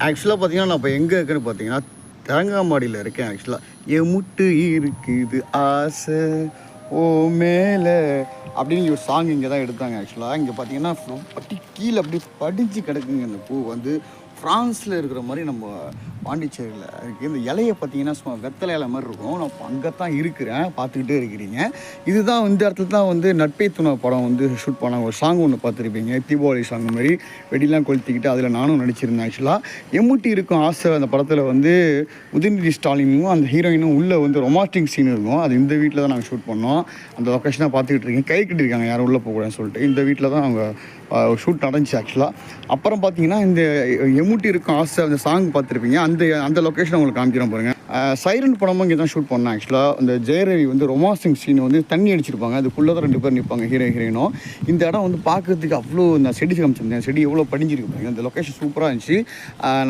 ஆக்சுவலாக பார்த்தீங்கன்னா நான் இப்போ எங்கே இருக்கேன்னு பார்த்தீங்கன்னா தரங்காம்பாடியில் இருக்கேன் ஆக்சுவலாக எமுட்டு இருக்குது ஆசை ஓ மேலே அப்படின்னு ஒரு சாங் இங்கே தான் எடுத்தாங்க ஆக்சுவலாக இங்கே பார்த்தீங்கன்னா பட்டி கீழே அப்படி படிஞ்சு கிடக்குங்க இந்த பூ வந்து. ஃப்ரான்ஸில் இருக்கிற மாதிரி நம்ம பாண்டிச்சேரியில் இருக்குது இந்த இலையை பார்த்தீங்கன்னா சும்மா வெத்தலை இலை மாதிரி இருக்கும். நான் அங்கே தான் இருக்கிறேன். பார்த்துக்கிட்டே இருக்கிறீங்க. இதுதான் இந்த இடத்துல தான் வந்து நட்பை துணை படம் வந்து ஷூட் பண்ணாங்க. ஒரு சாங் ஒன்று பார்த்துருப்பீங்க. தீபாவளி சாங் மாதிரி. வெடிலாம் கொளுத்திக்கிட்டு அதில் நானும் நடிச்சிருந்தேன் ஆக்சுவலாக எம்முட்டி இருக்கும் ஆசை அந்த படத்தில் வந்து உதயநிதி ஸ்டாலினும் அந்த ஹீரோயினும் உள்ளே வந்து ரொமான்டிக் சீன் இருக்கும். அது இந்த வீட்டில் தான் நாங்கள் ஷூட் பண்ணோம். அந்த லொக்கேஷனாக பார்த்துக்கிட்டு இருக்கீங்க. கை கட்டியிருக்காங்க. யாரும் உள்ளே போகக்கூடாதுன்னு சொல்லிட்டு. இந்த வீட்டில் தான் அவங்க ஷூட் நடந்துச்சு ஆக்சுவலாக அப்புறம் பார்த்தீங்கன்னா இந்த எமுட்டி இருக்கும் ஆசை அந்த சாங் பார்த்துருப்பீங்க. அந்த அந்த லொக்கேஷன் உங்களுக்கு காமிக்கிறோம் பாருங்கள் சைரன் படமும் இங்கே தான் ஷூட் பண்ணேன் ஆக்சுவலாக அந்த ஜெயரவி வந்து ரொமான்சிங் சீன் வந்து தண்ணி அடிச்சிருப்பாங்க. அதுக்குள்ளே தான் ரெண்டு பேர் நிற்பாங்க ஹீரோ ஹீரோயினும் இந்த இடம் வந்து பார்க்கறதுக்கு அவ்வளோ நான் செடி காமிச்சிருந்தேன். செடி எவ்வளோ படிஞ்சிருக்கு பாருங்க. இந்த லொக்கேஷன் சூப்பராக இருந்துச்சு.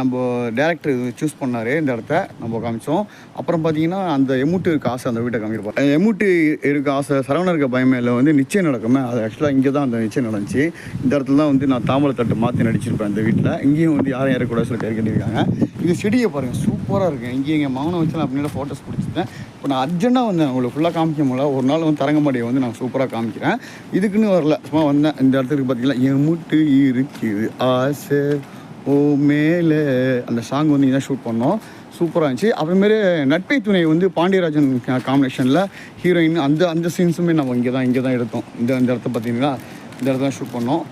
நம்ம டேரக்டர் சூஸ் பண்ணார் இந்த இடத்த. நம்ம காமிச்சோம். அப்புறம் பார்த்தீங்கன்னா அந்த எமூட்டு இருக்க ஆசை அந்த வீட்டை காமிக்கிறப்போம் எமூட்டு இருக்க ஆசை சரவண இருக்க இல்லை வந்து நிச்சயம் நடக்குமே. அது ஆக்சுவலாக இங்கே தான் அந்த நிச்சயம் நடந்துச்சு. இந்த இடத்துல தான் வந்து நான் தாமரை தட்டு மாற்றி நடிச்சிருப்பேன் இந்த வீட்டில் இங்கேயும் வந்து யாரும் ஏறக்கூடாது சொல்லி கறி இருக்காங்க இது செடியை பாருங்கள் சூப்பராக இருக்குது இங்கே எங்கள் மகனை வச்சு நான் அப்படின்னா ஃபோட்டோஸ் பிடிச்சிட்டேன். இப்போ நான் அர்ஜென்ட்டாக வந்தேன் உங்களுக்கு ஃபுல்லாக காமிக்க முடியல. ஒரு நாள் வந்து தரங்கம்பாடியை வந்து நான் சூப்பராக காமிக்கிறேன். இதுக்குன்னு வரல. சும்மா வந்தேன். இந்த இடத்துக்கு பார்த்தீங்கன்னா என் முட்டு இருக்குது. ஆசை ஓ மேலே. அந்த சாங் வந்து இதான் ஷூட் பண்ணோம். சூப்பராக இருந்துச்சு. அப்புறமேலே நட்பை துணை வந்து பாண்டியராஜன் காம்பினேஷனில் ஹீரோயின் அந்த அந்த சீன்ஸுமே நம்ம இங்கே தான் இங்கே தான் எடுத்தோம். இந்த அந்த இடத்த பார்த்தீங்கன்னா இந்த இடத்துல ஷூட் பண்ணோம்.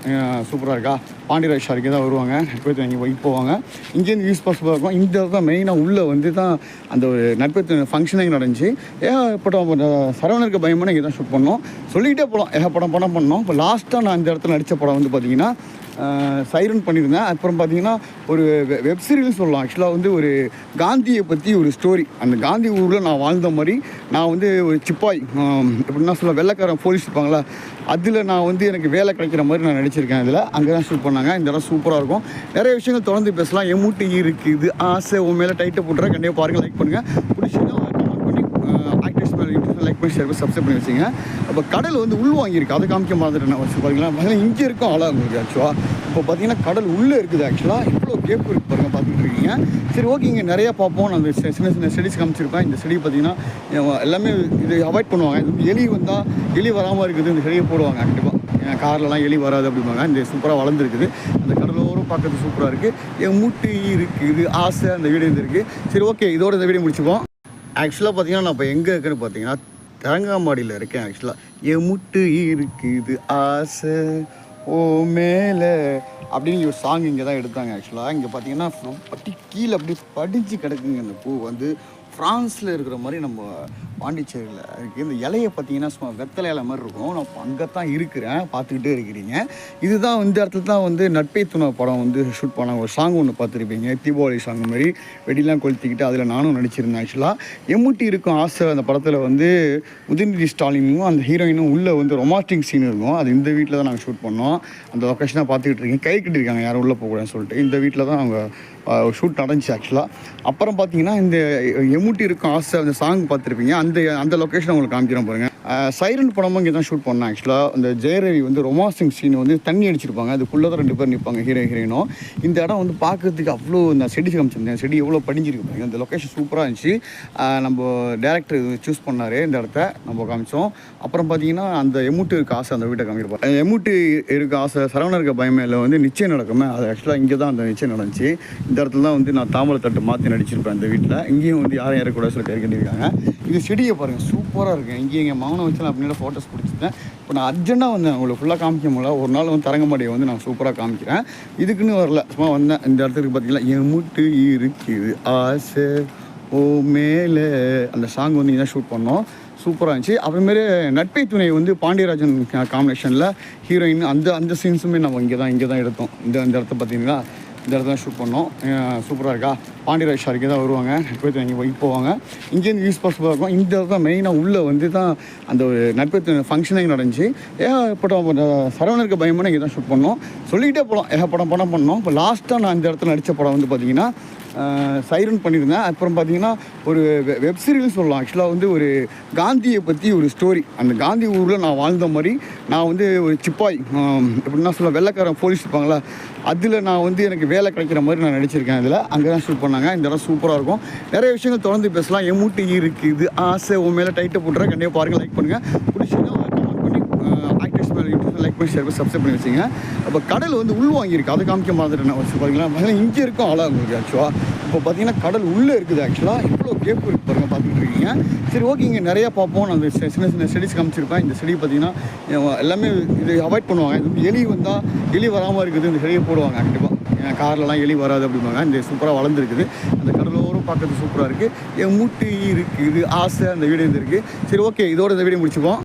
சூப்பராக இருக்கா? பாண்டியராஜ் சார் தான் வருவாங்க. நட்பை துணை இங்கே போய் போவாங்க. இங்கேருந்து யூஸ் பாசிபிளாக இருக்கும் இந்த இடத்துல மெயினாக உள்ளே வந்து தான் அந்த ஒரு நட்பை ஃபங்க்ஷனே ஃபங்க்ஷனிங் நடந்துச்சு. ஏகப்பட்ட சரவணருக்கு பயமான இங்கே தான் ஷூட் பண்ணோம். சொல்லிக்கிட்டே போகலாம் ஏகப்படம் படம் பண்ணோம். இப்போ லாஸ்ட்டாக நான் இந்த இடத்துல நடித்த படம் வந்து பார்த்திங்கன்னா சைரன் பண்ணியிருந்தேன். அப்புறம் பார்த்தீங்கன்னா ஒரு வெப் சீரிஸ் சொல்லலாம். ஆக்சுவலாக வந்து ஒரு காந்தியை பற்றி ஒரு ஸ்டோரி அந்த காந்தி ஊரில் நான் வாழ்ந்த மாதிரி நான் வந்து ஒரு சிப்பாய் எப்படின்னா சொல்ல வெள்ளைக்காரன் போலீஸ் இருப்பாங்களா அதில் நான் வந்து எனக்கு வேலை கிடைக்கிற மாதிரி நான் நடிச்சிருக்கேன் இதில் அங்கே தான் ஷூட் பண்ணாங்க. இந்த இடம் சூப்பராக இருக்கும். நிறைய விஷயங்கள் தொடர்ந்து பேசலாம். எமூட்டி இருக்குது ஆசை உன் மேலே டைட்டை போட்டுறேன். கண்டிப்பாக பாருங்கள் லைக் பண்ணுங்கள் பிடிச்சிங்கன்னா ஆக்டர்ஸ் லைக் பண்ணி ஷேர் பண்ணி சப்ஸ்கிரைப் பண்ணி வச்சுங்க அப்போ கடல் வந்து உள் வாங்கியிருக்கு. அதை காமிக்க மாதிரி நான் வச்சு பாருங்களா பார்த்தீங்கன்னா இங்கே இருக்கும் ஆளாக உங்களுக்கு ஆக்சுவலாக இப்போ பார்த்தீங்கன்னா கடல் உள்ளே இருக்குது ஆக்சுவலாக இவ்வளோ கேப் இருக்குது பாருங்க பார்த்துட்டு இருக்கீங்க. சரி ஓகே இங்கே நிறையா பார்ப்போம். நான் அந்த சின்ன சின்ன ஸ்டடிஸ் காமிச்சிருப்பேன். இந்த செடி பார்த்தீங்கன்னா எல்லாமே இது அவாய்ட் பண்ணுவாங்க. இது வந்து எலி வந்தால் எலி வராமல் இருக்குது இந்த செடியை போடுவாங்க கண்டிப்பாக கார்லலாம் எலி வராது அப்படிம்பாங்க. இந்த சூப்பராக வளர்ந்துருக்குது. அந்த கடலோரம் பார்க்கறது சூப்பராக இருக்குது என் மூட்டு இருக்குது ஆசை அந்த வீடியோ இருக்குது சரி ஓகே இதோட இந்த வீடியோ முடிச்சுப்போம் ஆக்சுவலாக பார்த்தீங்கன்னா நான் இப்போ எங்கே இருக்குன்னு பார்த்தீங்கன்னா தரங்காம்பாடியில் இருக்கேன் ஆக்சுவலாக என் முட்டு இருக்குது ஆசை ஓ மேலே அப்படின்னு ஒரு சாங் இங்கே தான் எடுத்தாங்க ஆக்சுவலாக இங்கே பார்த்தீங்கன்னா அப்படி கீழே அப்படி படிஞ்சு கிடக்குங்க இந்த பூ வந்து. ஃப்ரான்ஸில் இருக்கிற மாதிரி நம்ம பாண்டிச்சேரியில் இருக்குது இந்த இலையை பார்த்தீங்கன்னா சும்மா வெத்தலை இலை மாதிரி இருக்கும். நான் அங்கே தான் இருக்கிறேன். பார்த்துக்கிட்டே இருக்கிறீங்க. இதுதான் இந்த இடத்துல தான் வந்து நட்பை துணை படம் வந்து ஷூட் பண்ணாங்க. ஒரு சாங் ஒன்று பார்த்துருப்பீங்க. தீபாவளி சாங் மாதிரி. வெடிலாம் கொளுத்திக்கிட்டு அதில் நானும் நடிச்சிருந்தேன் ஆக்சுவலாக எம்முட்டி இருக்கும் ஆசை. அந்த படத்தில் வந்து உதயநிதி ஸ்டாலினும் அந்த ஹீரோயினும் உள்ளே வந்து ரொமாஸ்டிங் சீன் இருக்கும். அது இந்த வீட்டில் தான் நாங்கள் ஷூட் பண்ணோம். அந்த லொக்கேஷனாக பார்த்துக்கிட்டு இருக்கீங்க. கை கட்டியிருக்காங்க. யாரும் உள்ளே போகக்கூடாதுன்னு சொல்லிட்டு. இந்த வீட்டில் தான் அவங்க ஷூட் நடந்துச்சு ஆக்சுவலாக அப்புறம் பார்த்தீங்கன்னா இந்த எமூட்டி இருக்கும் ஆசை அந்த சாங் பார்த்துருப்பீங்க. அந்த அந்த லொக்கேஷன் உங்களுக்கு காமிக்கிறோம் பாருங்கள் சைரன் படமும் இங்கே தான் ஷூட் பண்ணேன் ஆக்சுவலாக அந்த ஜெயரவி வந்து ரொமான்சிங் சீன் வந்து தண்ணி அடிச்சிருப்பாங்க. அதுக்குள்ளே தான் ரெண்டு பேர் நிற்பாங்க ஹீரோ ஹீரோயினும் இந்த இடம் வந்து பார்க்கறதுக்கு அவ்வளோ நான் செடி காமிச்சிருந்தேன். செடி எவ்வளோ படிஞ்சிருக்கு பாருங்க. இந்த லொக்கேஷன் சூப்பராக இருந்துச்சு. நம்ம டேரக்டர் சூஸ் பண்ணார் இந்த இடத்த. நம்ம காமிச்சோம். அப்புறம் பார்த்தீங்கன்னா அந்த எமூட்டு இருக்க ஆசை அந்த வீட்டை காமிச்சிருப்பாங்க எமூட்டு இருக்க ஆசை சரவண இருக்க பயமேல வந்து நிச்சயம் நடக்குமே. அது ஆக்சுவலாக இங்கே தான் அந்த நிச்சயம் நடந்துச்சு. இந்த இடத்துல தான் வந்து நான் தாமரை தட்டு மாற்றி நடிச்சிருப்பேன் இந்த வீட்டில். இங்கேயும் வந்து யாரும் யாரும் கூட சில பேர் கட்டியிருக்காங்க இது செடியை பாருங்கள் சூப்பராக இருக்குது இங்கே எங்கள் மகனை வச்சு நான் அப்படின்னா ஃபோட்டோஸ் பிடிச்சிட்டேன். இப்போ நான் அர்ஜென்ட்டாக வந்தேன் உங்களுக்கு ஃபுல்லாக காமிக்க முடியல. ஒரு நாள் வந்து தரங்கம்பாடியை வந்து நான் சூப்பராக காமிக்கிறேன். இதுக்குன்னு வரல. சும்மா வந்தேன். இந்த இடத்துக்கு பார்த்தீங்கன்னா என் முட்டு இருக்குது. ஆசை. ஓ மேலே. அந்த சாங் வந்து இதான் ஷூட் பண்ணோம். சூப்பராக இருந்துச்சு. அப்புறமேலே நட்பை துணை வந்து பாண்டியராஜன் காம்பினேஷனில் ஹீரோயின் அந்த அந்த சீன்ஸுமே நம்ம இங்கே தான் இங்கே தான் எடுத்தோம். இந்த இந்த இடத்த பார்த்தீங்கன்னா இந்த இடத்துல ஷூட் பண்ணோம். சூப்பராக இருக்கா? பாண்டியராஜ் சார் தான் வருவாங்க. நட்பை இங்கே போய் போவாங்க இங்கேருந்து யூஸ் பாசிபிளாக இருக்கும் இந்த இடத்துல மெயினாக உள்ளே வந்து தான் அந்த ஒரு நட்பை ஃபங்க்ஷனே நடந்துச்சு. ஏகப்பட்ட சரவணருக்கு பயமான இங்கே தான் ஷூட் பண்ணோம். சொல்லிக்கிட்டே போகலாம் ஏகப்படம் படம் பண்ணோம் இப்போ லாஸ்ட்டாக நான் இந்த இடத்துல நடித்த படம் வந்து பார்த்தீங்கன்னா சைரன் பண்ணியிருந்தேன். அப்புறம் பார்த்தீங்கன்னா ஒரு வெப் சீரிஸ் சொல்லலாம். ஆக்சுவலாக வந்து ஒரு காந்தியை பற்றி ஒரு ஸ்டோரி அந்த காந்தி ஊரில் நான் வாழ்ந்த மாதிரி நான் வந்து ஒரு சிப்பாய் எப்படின்னா சொல்ல வெள்ளைக்காரன் போலீஸ் இருப்பாங்களா அதில் நான் வந்து எனக்கு வேலை கிடைக்கிற மாதிரி நான் நடிச்சிருக்கேன். அதில் அங்கே தான் ஷூட் சொன்னாங்க. இந்த இடம் சூப்பராக இருக்கும். நிறைய விஷயங்கள் தொடர்ந்து பேசலாம். எமூட்டு இருக்குது. ஆசை. உன் மேலே டைட்டை போட்டுறேன். கண்டிப்பாக பாருங்கள் லைக் பண்ணுங்கள் பிடிச்சிங்கன்னா கமெண்ட் பண்ணி ஆக்டிவ்ஸ் மேலே யூடியூப் லைக் பண்ணி ஷேர் பண்ணி சப்ஸ்கிரைப் பண்ணி வச்சிங்க. அப்போ கடல் வந்து உள் வாங்கியிருக்கு. அதை காமிக்க மாதிரி வச்சு பார்த்தீங்களா இங்கே இருக்கும் அழகாக உங்களுக்கு ஆக்சுவலாக இப்போ பார்த்தீங்கன்னா கடல் உள்ளே இருக்குது ஆக்சுவலாக இவ்வளோ கேப் இருக்குது பாருங்கள் பார்த்துட்டு இருக்கீங்க. சரி ஓகே இங்கே நிறையா பார்ப்போம். நான் அந்த சி- சின்ன சின்ன ஸ்டடிஸ் காமிச்சிருப்பேன். இந்த செடி பார்த்தீங்கன்னா எல்லாமே இது அவாய்ட் பண்ணுவாங்க. இது வந்து எலி வந்தால் எலி வராமல் இருக்குது. இந்த செடியை போடுவாங்க கண்டிப்பாக என் கார்லலாம் எலி வராது அப்படிம்பாங்க. இந்த சூப்பராக வளர்ந்துருக்குது. அந்த கடலோரம் பார்க்கறது சூப்பராக இருக்குது என் மூட்டு இருக்குது ஆசை அந்த வீடியோ இருக்குது சரி ஓகே இதோட இந்த வீடியோ முடிச்சுப்போம்.